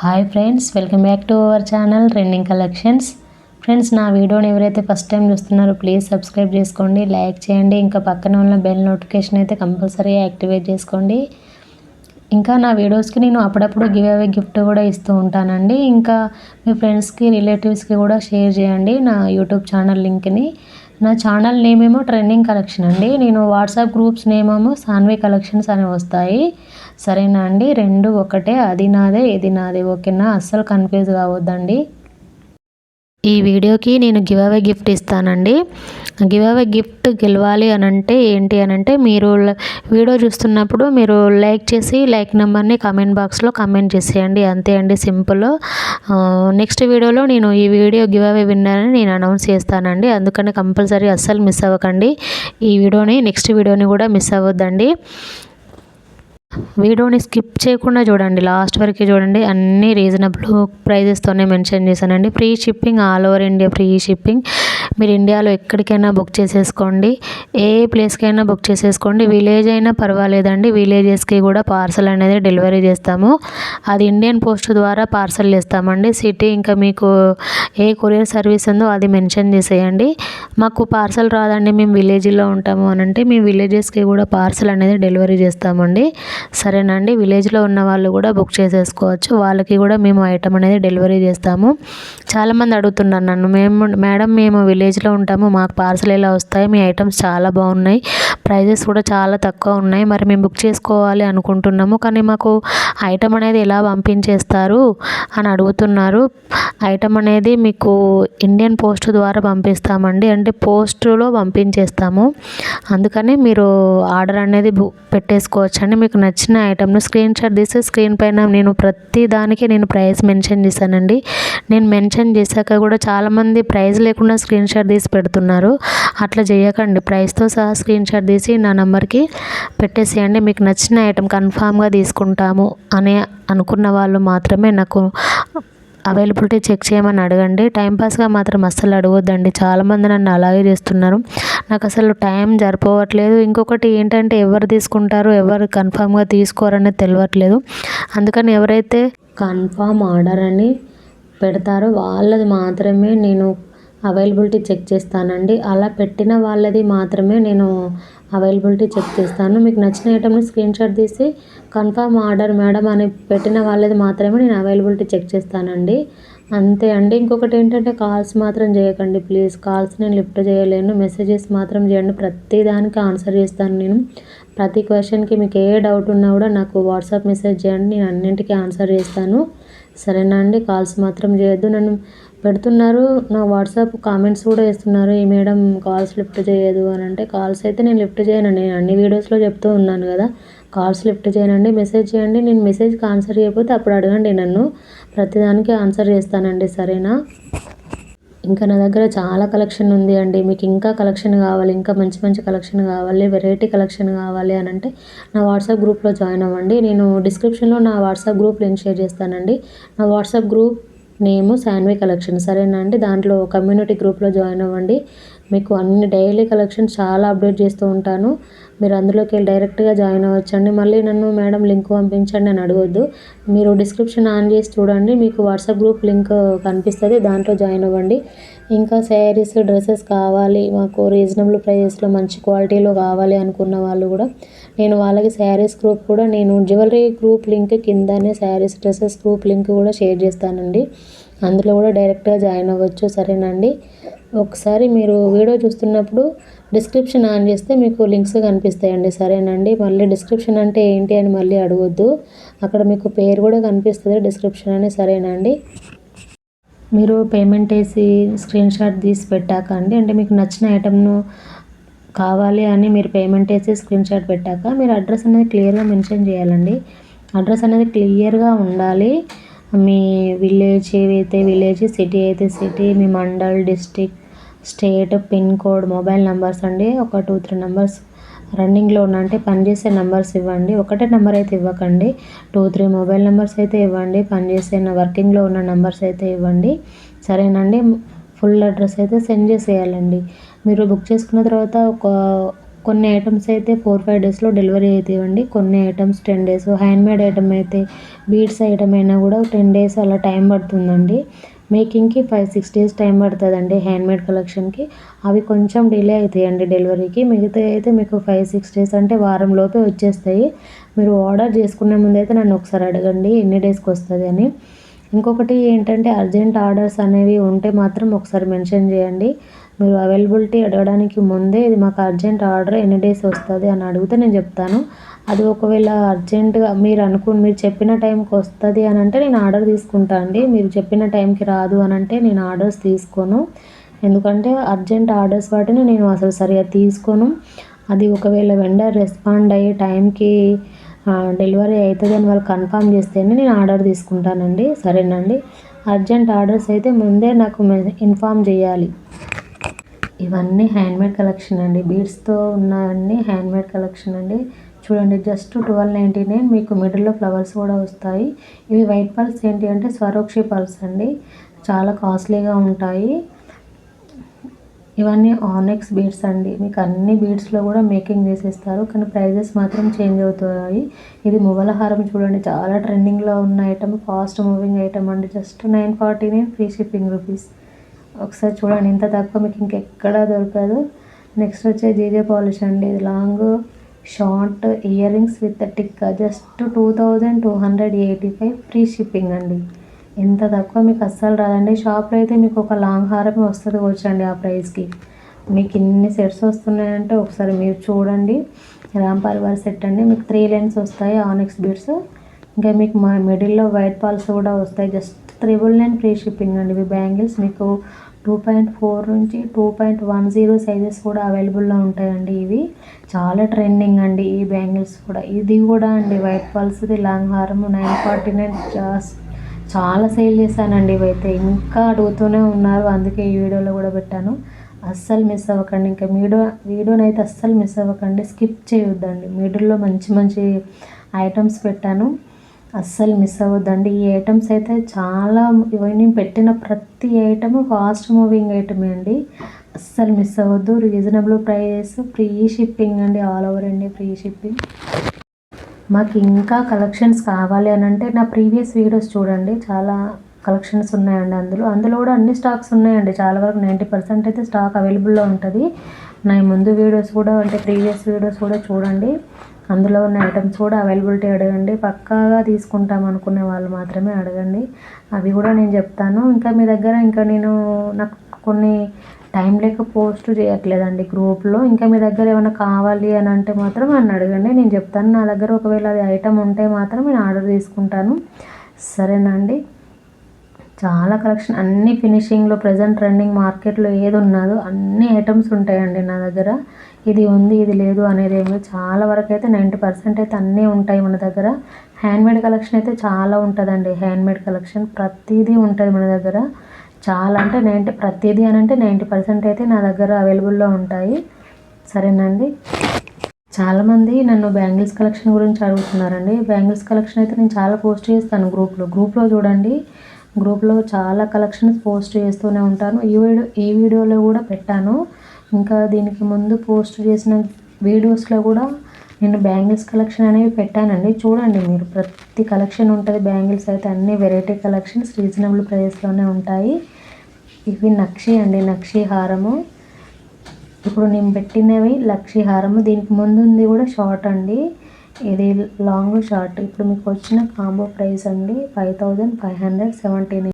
Hi friends welcome back to our channel trending collections friends నా వీడియోని ఎవరైతే first time చూస్తున్నారో ప్లీజ్ సబ్స్క్రైబ్ చేసుకోండి లైక్ చేయండి ఇంకా పక్కన ఉన్న బెల్ నోటిఫికేషన్ అయితే కంపల్సరీగా యాక్టివేట్ చేసుకోండి. ఇంకా నా వీడియోస్కి నేను అప్పుడప్పుడు గివ్ అవే గిఫ్ట్ కూడా ఇస్తూ ఉంటానండి. ఇంకా మీ ఫ్రెండ్స్కి రిలేటివ్స్కి కూడా షేర్ చేయండి నా యూట్యూబ్ ఛానల్ లింక్ని. నా ఛానల్ నేమ్ ఏమో ట్రెండింగ్ కలెక్షన్ అండి. నేను వాట్సాప్ గ్రూప్స్ నేమ్ ఏమో సాన్వి కలెక్షన్స్ అని వస్తాయి. సరేనా అండి? రెండు ఒకటే అది నాదే ఇది నాదే. ఓకేనా? అస్సలు కన్ఫ్యూజ్ కావద్దండి. ఈ వీడియోకి నేను గివ్ అవే గిఫ్ట్ ఇస్తానండి. గివ్ అవే గిఫ్ట్ గెలవాలి అని అంటే ఏంటి అని అంటే మీరు వీడియో చూస్తున్నప్పుడు మీరు లైక్ చేసి లైక్ నెంబర్ని కామెంట్ బాక్స్లో కామెంట్ చేసేయండి. అంతే అండి సింపుల్. నెక్స్ట్ వీడియోలో నేను ఈ వీడియో గివ్ అవే విన్నారని నేను అనౌన్స్ చేస్తానండి. అందుకని కంపల్సరీ అస్సలు మిస్ అవ్వకండి. ఈ వీడియోని నెక్స్ట్ వీడియోని కూడా మిస్ అవ్వద్దండి. వీడియోని స్కిప్ చేయకుండా చూడండి. లాస్ట్ వరకు చూడండి. అన్ని రీజనబుల్ ప్రైజెస్తోనే మెన్షన్ చేశానండి. Free shipping all over India free shipping. మీరు ఇండియాలో ఎక్కడికైనా బుక్ చేసేసుకోండి. ఏ ప్లేస్కైనా బుక్ చేసేసుకోండి. విలేజ్ అయినా పర్వాలేదండి. విలేజెస్కి కూడా పార్సల్ అనేది డెలివరీ చేస్తాము. అది ఇండియన్ పోస్ట్ ద్వారా పార్సల్ చేస్తామండి. సిటీ ఇంకా మీకు ఏ కొరియర్ సర్వీస్ ఉందో అది మెన్షన్ చేసేయండి. మాకు పార్సల్ రాదండి. మేము విలేజ్లో ఉంటాము అని అంటే మేము విలేజెస్కి కూడా పార్సల్ అనేది డెలివరీ చేస్తామండి. సరేనండి విలేజ్లో ఉన్న వాళ్ళు కూడా బుక్ చేసేసుకోవచ్చు. వాళ్ళకి కూడా మేము ఐటమ్ అనేది డెలివరీ చేస్తాము. చాలామంది అడుగుతున్నారు నన్ను మేము మేడం మేము విలేజ్లో ఉంటాము మాకు పార్సల్ ఎలా వస్తాయి? మీ ఐటమ్స్ చాలా బాగున్నాయి ప్రైజెస్ కూడా చాలా తక్కువ ఉన్నాయి మరి మేము బుక్ చేసుకోవాలి అనుకుంటున్నాము కానీ మాకు ఐటమ్ అనేది ఎలా పంపించేస్తారు? అని అడుగుతున్నారు. ఐటమ్ అనేది మీకు ఇండియన్ పోస్ట్ ద్వారా పంపిస్తామండి అంటే పోస్టులో పంపించేస్తాము. అందుకని మీరు ఆర్డర్ అనేది బుక్ పెట్టేసుకోవచ్చండి మీకు నచ్చిన ఐటమ్ను స్క్రీన్ షాట్ తీసి స్క్రీన్ పైన నేను ప్రతి దానికి నేను ప్రైస్ మెన్షన్ చేశానండి. నేను మెన్షన్ చేశాక కూడా చాలామంది ప్రైస్ లేకుండా స్క్రీన్ షాట్ తీసి పెడుతున్నారు. అట్లా చేయకండి. ప్రైస్తో సహా స్క్రీన్ షాట్ తీసి నా నెంబర్కి పెట్టేసేయండి. మీకు నచ్చిన ఐటమ్ కన్ఫామ్గా తీసుకుంటాము అని అనుకున్న వాళ్ళు మాత్రమే నాకు అవైలబిలిటీ చెక్ చేయమని అడగండి. టైంపాస్గా మాత్రం అస్సలు అడగొద్దండి. చాలామంది నన్ను అలాగే చేస్తున్నారు. నాకు అసలు టైం సరిపోవట్లేదు. ఇంకొకటి ఏంటంటే ఎవరు తీసుకుంటారు ఎవరు కన్ఫామ్గా తీసుకోరనేది తెలియట్లేదు అందుకని ఎవరైతే కన్ఫామ్ ఆర్డర్ అని పెడతారో వాళ్ళది మాత్రమే నేను అవైలబిలిటీ చెక్ చేస్తానండి. అలా పెట్టిన వాళ్ళది మాత్రమే నేను అవైలబిలిటీ చెక్ చేస్తాను. మీకు నచ్చిన ఐటమ్ని స్క్రీన్ షాట్ తీసి కన్ఫర్మ్ ఆర్డర్ మేడం అని పెట్టిన వాళ్ళది మాత్రమే నేను అవైలబిలిటీ చెక్ చేస్తానండి. అంతే అండి. ఇంకొకటి ఏంటంటే కాల్స్ మాత్రం చేయకండి ప్లీజ్. కాల్స్ నేను లిఫ్ట్ చేయలేను. మెసేజెస్ మాత్రం చేయండి. ప్రతి దానికి ఆన్సర్ చేస్తాను నేను. ప్రతి క్వశ్చన్కి మీకు ఏ డౌట్ ఉన్నా కూడా నాకు వాట్సాప్ మెసేజ్ చేయండి. నేను అన్నింటికీ ఆన్సర్ చేస్తాను. సరేనా అండి? కాల్స్ మాత్రం చేయొద్దు. నన్ను పెడుతున్నారు. నా వాట్సాప్ కామెంట్స్ కూడా వేస్తున్నారు. ఈ మేడం కాల్స్ లిఫ్ట్ చేయదు అని అంటే కాల్స్ అయితే నేను లిఫ్ట్ చేయనండి. నేను అన్ని వీడియోస్లో చెప్తూ ఉన్నాను కదా. కాల్స్ లిఫ్ట్ చేయనండి. మెసేజ్ చేయండి. నేను మెసేజ్కి ఆన్సర్ చేయకపోతే అప్పుడు అడగండి నన్ను. ప్రతిదానికి ఆన్సర్ చేస్తానండి. సరేనా? ఇంకా నా దగ్గర చాలా కలెక్షన్ ఉంది అండి. మీకు ఇంకా కలెక్షన్ కావాలి. ఇంకా మంచి మంచి కలెక్షన్ కావాలి. వెరైటీ కలెక్షన్ కావాలి అని అంటే నా వాట్సాప్ గ్రూప్లో జాయిన్ అవ్వండి. నేను డిస్క్రిప్షన్లో నా వాట్సాప్ గ్రూప్ లింక్ షేర్ చేస్తానండి. నా WhatsApp group name Shanvi collection. సరేనా అండి? దాంట్లో కమ్యూనిటీ గ్రూప్లో జాయిన్ అవ్వండి. మీకు అన్ని డైలీ కలెక్షన్స్ చాలా అప్డేట్ చేస్తూ ఉంటాను. మీరు అందులోకి వెళ్ళి డైరెక్ట్గా జాయిన్ అవ్వచ్చండి. మళ్ళీ నన్ను మేడం లింక్ పంపించండి అని అడగొద్దు. మీరు డిస్క్రిప్షన్ ఆన్ చేసి చూడండి. మీకు వాట్సాప్ గ్రూప్ లింక్ కనిపిస్తుంది. దాంట్లో జాయిన్ అవ్వండి. ఇంకా శారీస్ డ్రెస్సెస్ కావాలి. మాకు రీజనబుల్ ప్రైజెస్లో మంచి క్వాలిటీలో కావాలి అనుకున్న వాళ్ళు కూడా నేను వాళ్ళకి శారీస్ గ్రూప్ కూడా నేను జ్యువెలరీ గ్రూప్ లింక్ కిందనే శారీస్ డ్రెస్సెస్ గ్రూప్ లింక్ కూడా షేర్ చేస్తానండి. అందులో కూడా డైరెక్ట్గా జాయిన్ అవ్వచ్చు సరేనండి? ఒకసారి మీరు వీడియో చూస్తున్నప్పుడు డిస్క్రిప్షన్ ఆన్ చేస్తే మీకు లింక్స్ కనిపిస్తాయండి సరేనండి? మళ్ళీ డిస్క్రిప్షన్ అంటే ఏంటి అని మళ్ళీ అడగొద్దు. అక్కడ మీకు పేరు కూడా కనిపిస్తుంది డిస్క్రిప్షన్ అని సరేనండి? మీరు పేమెంట్ వేసి స్క్రీన్ షాట్ తీసి పెట్టాక అండి అంటే మీకు నచ్చిన ఐటమ్ను కావాలి అని మీరు పేమెంట్ వేసి స్క్రీన్ షాట్ పెట్టాక మీరు అడ్రస్ అనేది క్లియర్గా మెన్షన్ చేయాలండి. అడ్రస్ అనేది క్లియర్గా ఉండాలి. మీ విలేజ్ ఏవైతే విలేజ్ సిటీ అయితే సిటీ మీ mandal district state pin code mobile numbers అండి. ఒక టూ త్రీ నెంబర్స్ రన్నింగ్లో ఉన్న అంటే పనిచేసే నెంబర్స్ ఇవ్వండి. ఒకటే నెంబర్ అయితే ఇవ్వకండి. టూ త్రీ మొబైల్ నెంబర్స్ అయితే ఇవ్వండి. పనిచేసే వర్కింగ్లో ఉన్న నెంబర్స్ అయితే ఇవ్వండి. సరేనండి? ఫుల్ అడ్రస్ అయితే సెండ్ చేసేయాలండి. మీరు బుక్ చేసుకున్న తర్వాత ఒక కొన్ని ఐటమ్స్ అయితే ఫోర్ ఫైవ్ డేస్లో డెలివరీ అవుతాయండి కొన్ని items ten days handmade item అయితే బీడ్స్ ఐటమ్ అయినా కూడా టెన్ డేస్ అలా టైం పడుతుందండి. మేకింగ్కి ఫైవ్ సిక్స్ డేస్ టైం పడుతుందండి హ్యాండ్మేడ్ కలెక్షన్కి అవి కొంచెం డిలే అవుతాయండి డెలివరీకి. మిగతా అయితే మీకు ఫైవ్ సిక్స్ డేస్ అంటే వారం లోపే వచ్చేస్తాయి. మీరు ఆర్డర్ చేసుకునే ముందు అయితే నన్ను ఒకసారి అడగండి ఎన్ని డేస్కి వస్తుంది అని. ఇంకొకటి ఏంటంటే అర్జెంట్ ఆర్డర్స్ అనేవి ఉంటే మాత్రం ఒకసారి మెన్షన్ చేయండి. మీరు అవైలబిలిటీ అడగడానికి ముందే ఇది మాకు అర్జెంట్ ఆర్డర్ ఎన్ని డేస్ వస్తుంది అని అడిగితే నేను చెప్తాను. అది ఒకవేళ అర్జెంటుగా మీరు అనుకుని మీరు చెప్పిన టైంకి వస్తుంది అని అంటే నేను ఆర్డర్ తీసుకుంటా అండి. మీరు చెప్పిన టైంకి రాదు అని అంటే నేను ఆర్డర్స్ తీసుకోను. ఎందుకంటే అర్జెంట్ ఆర్డర్స్ వాటిని నేను అసలు సరిగా తీసుకోను. అది ఒకవేళ వెండర్ రెస్పాండ్ అయ్యే టైంకి డెలివరీ అవుతుంది అని వాళ్ళు కన్ఫామ్ చేస్తేనే నేను ఆర్డర్ తీసుకుంటానండి. సరేనండి? అర్జెంట్ ఆర్డర్స్ అయితే ముందే నాకు ఇన్ఫామ్ చేయాలి. ఇవన్నీ హ్యాండ్మేడ్ కలెక్షన్ అండి. బీడ్స్తో ఉన్నవన్నీ హ్యాండ్మేడ్ కలెక్షన్ అండి. చూడండి జస్ట్ ట్వెల్వ్ నైంటీ నైన్ మీకు మిడిల్లో ఫ్లవర్స్ కూడా వస్తాయి. ఇవి వైట్ పల్స్ ఏంటి అంటే స్వరోక్షి పల్స్ అండి. చాలా కాస్ట్లీగా ఉంటాయి. ఇవన్నీ ఆనెక్స్ బీడ్స్ అండి. మీకు అన్ని బీడ్స్లో కూడా మేకింగ్ చేసేస్తారు. కానీ ప్రైజెస్ మాత్రం చేంజ్ అవుతాయి. ఇది మువ్వలహారం చూడండి. చాలా ట్రెండింగ్లో ఉన్న ఐటమ్ ఫాస్ట్ మూవింగ్ ఐటమ్ అండి. Just nine forty nine free shipping rupees ఒకసారి చూడండి ఇంత తక్కువ మీకు ఇంకెక్కడా దొరకదు. నెక్స్ట్ వచ్చే జీజే పాలిష్ అండి. ఇది long short ear rings with tick just two thousand two hundred eighty five free shipping అండి. ఎంత తక్కువ మీకు అస్సలు రాదండి. షాప్లో అయితే మీకు ఒక లాంగ్ హారమే వస్తుంది వచ్చండి ఆ ప్రైస్కి. మీకు ఇన్ని సెట్స్ వస్తున్నాయంటే ఒకసారి మీరు చూడండి. రామ్ పరివార్ సెట్ అండి. మీకు త్రీ లైన్స్ వస్తాయి ఆనెక్స్ బీడ్స్ ఇంకా మీకు మా మిడిల్లో వైట్ పాల్స్ కూడా వస్తాయి just triple nine free shipping అండి. ఇవి బ్యాంగిల్స్ మీకు టూ పాయింట్ ఫోర్ నుంచి two point one zero sizes కూడా అవైలబుల్లో ఉంటాయండి ఇవి. చాలా ట్రెండింగ్ అండి ఈ బ్యాంగిల్స్ కూడా. ఇది కూడా అండి వైట్ పాల్స్ది లాంగ్ హారం నైన్ ఫార్టీ నైన్ చాలా సేల్ చేశానండి ఇవైతే. ఇంకా అడుగుతూనే ఉన్నారు అందుకే ఈ వీడియోలో కూడా పెట్టాను. అస్సలు మిస్ అవ్వకండి. ఇంకా వీడియో వీడియోని అయితే అస్సలు మిస్ అవ్వకండి. స్కిప్ చేయొద్దండి. మిడిల్లో మంచి మంచి ఐటమ్స్ పెట్టాను. అస్సలు మిస్ అవ్వద్దండి. ఈ ఐటమ్స్ అయితే చాలా ఇవన్నీ పెట్టిన ప్రతి ఐటమ్ ఫాస్ట్ మూవింగ్ ఐటమే అండి. అస్సలు మిస్ అవ్వద్దు. రీజనబుల్ ప్రైస్ ఫ్రీ షిప్పింగ్ అండి ఆల్ ఓవర్ అండి ఫ్రీ షిప్పింగ్. మాకు ఇంకా కలెక్షన్స్ కావాలి అని అంటే నా ప్రీవియస్ వీడియోస్ చూడండి. చాలా కలెక్షన్స్ ఉన్నాయండి అందులో. అందులో కూడా అన్ని స్టాక్స్ ఉన్నాయండి. చాలా వరకు నైంటీ పర్సెంట్ అయితే స్టాక్ అవైలబుల్లో ఉంటుంది. నా ముందు వీడియోస్ కూడా అంటే ప్రీవియస్ వీడియోస్ కూడా చూడండి. అందులో ఉన్న ఐటమ్స్ కూడా అవైలబిలిటీ అడగండి. పక్కాగా తీసుకుంటాం అనుకునే వాళ్ళు మాత్రమే అడగండి. అవి కూడా నేను చెప్తాను. ఇంకా మీ దగ్గర ఇంకా నేను నాకు కొన్ని టైం లేక పోస్ట్ చేయట్లేదండి గ్రూప్లో ఇంకా మీ దగ్గర ఏమైనా కావాలి అని అంటే మాత్రం నన్ను అడగండి. నేను చెప్తాను. నా దగ్గర ఒకవేళ అది ఐటమ్ ఉంటే మాత్రం నేను ఆర్డర్ తీసుకుంటాను. సరేనండి. చాలా కలెక్షన్ అన్ని ఫినిషింగ్లో ప్రజెంట్ ట్రెండింగ్ మార్కెట్లో ఏది ఉన్నదో అన్ని ఐటమ్స్ ఉంటాయండి నా దగ్గర. ఇది ఉంది ఇది లేదు అనేది ఏమి చాలా వరకు అయితే నైంటీ పర్సెంట్ అయితే అన్నీ ఉంటాయి మన దగ్గర. హ్యాండ్మేడ్ కలెక్షన్ అయితే చాలా ఉంటుందండి. హ్యాండ్మేడ్ కలెక్షన్ ప్రతిదీ ఉంటుంది మన దగ్గర. చాలా అంటే నైంటీ ప్రతిదీ అని అంటే నైంటీ పర్సెంట్ అయితే నా దగ్గర అవైలబుల్లో ఉంటాయి. సరేనండి. చాలామంది నన్ను బ్యాంగిల్స్ కలెక్షన్ గురించి అడుగుతున్నారండి. బ్యాంగిల్స్ కలెక్షన్ అయితే నేను చాలా పోస్ట్ చేస్తాను గ్రూప్లో. గ్రూప్లో చూడండి. గ్రూప్లో చాలా కలెక్షన్స్ పోస్ట్ చేస్తూనే ఉంటాను. ఈ వీడియో ఈ వీడియోలో కూడా పెట్టాను. ఇంకా దీనికి ముందు పోస్ట్ చేసిన వీడియోస్లో కూడా నేను బ్యాంగిల్స్ కలెక్షన్ అనేవి పెట్టానండి. చూడండి మీరు ప్రతి కలెక్షన్ ఉంటుంది. బ్యాంగిల్స్ అయితే అన్ని వెరైటీ కలెక్షన్స్ రీజనబుల్ ప్రైస్లోనే ఉంటాయి. ఇవి నక్షి అండి నక్షి హారము. ఇప్పుడు నేను పెట్టినవి లక్షి హారము. దీనికి ముందు ఉంది కూడా షార్ట్ అండి. ఇది లాంగ్ షార్ట్. ఇప్పుడు మీకు వచ్చిన కాంబో ప్రైస్ అండి five thousand five hundred seventy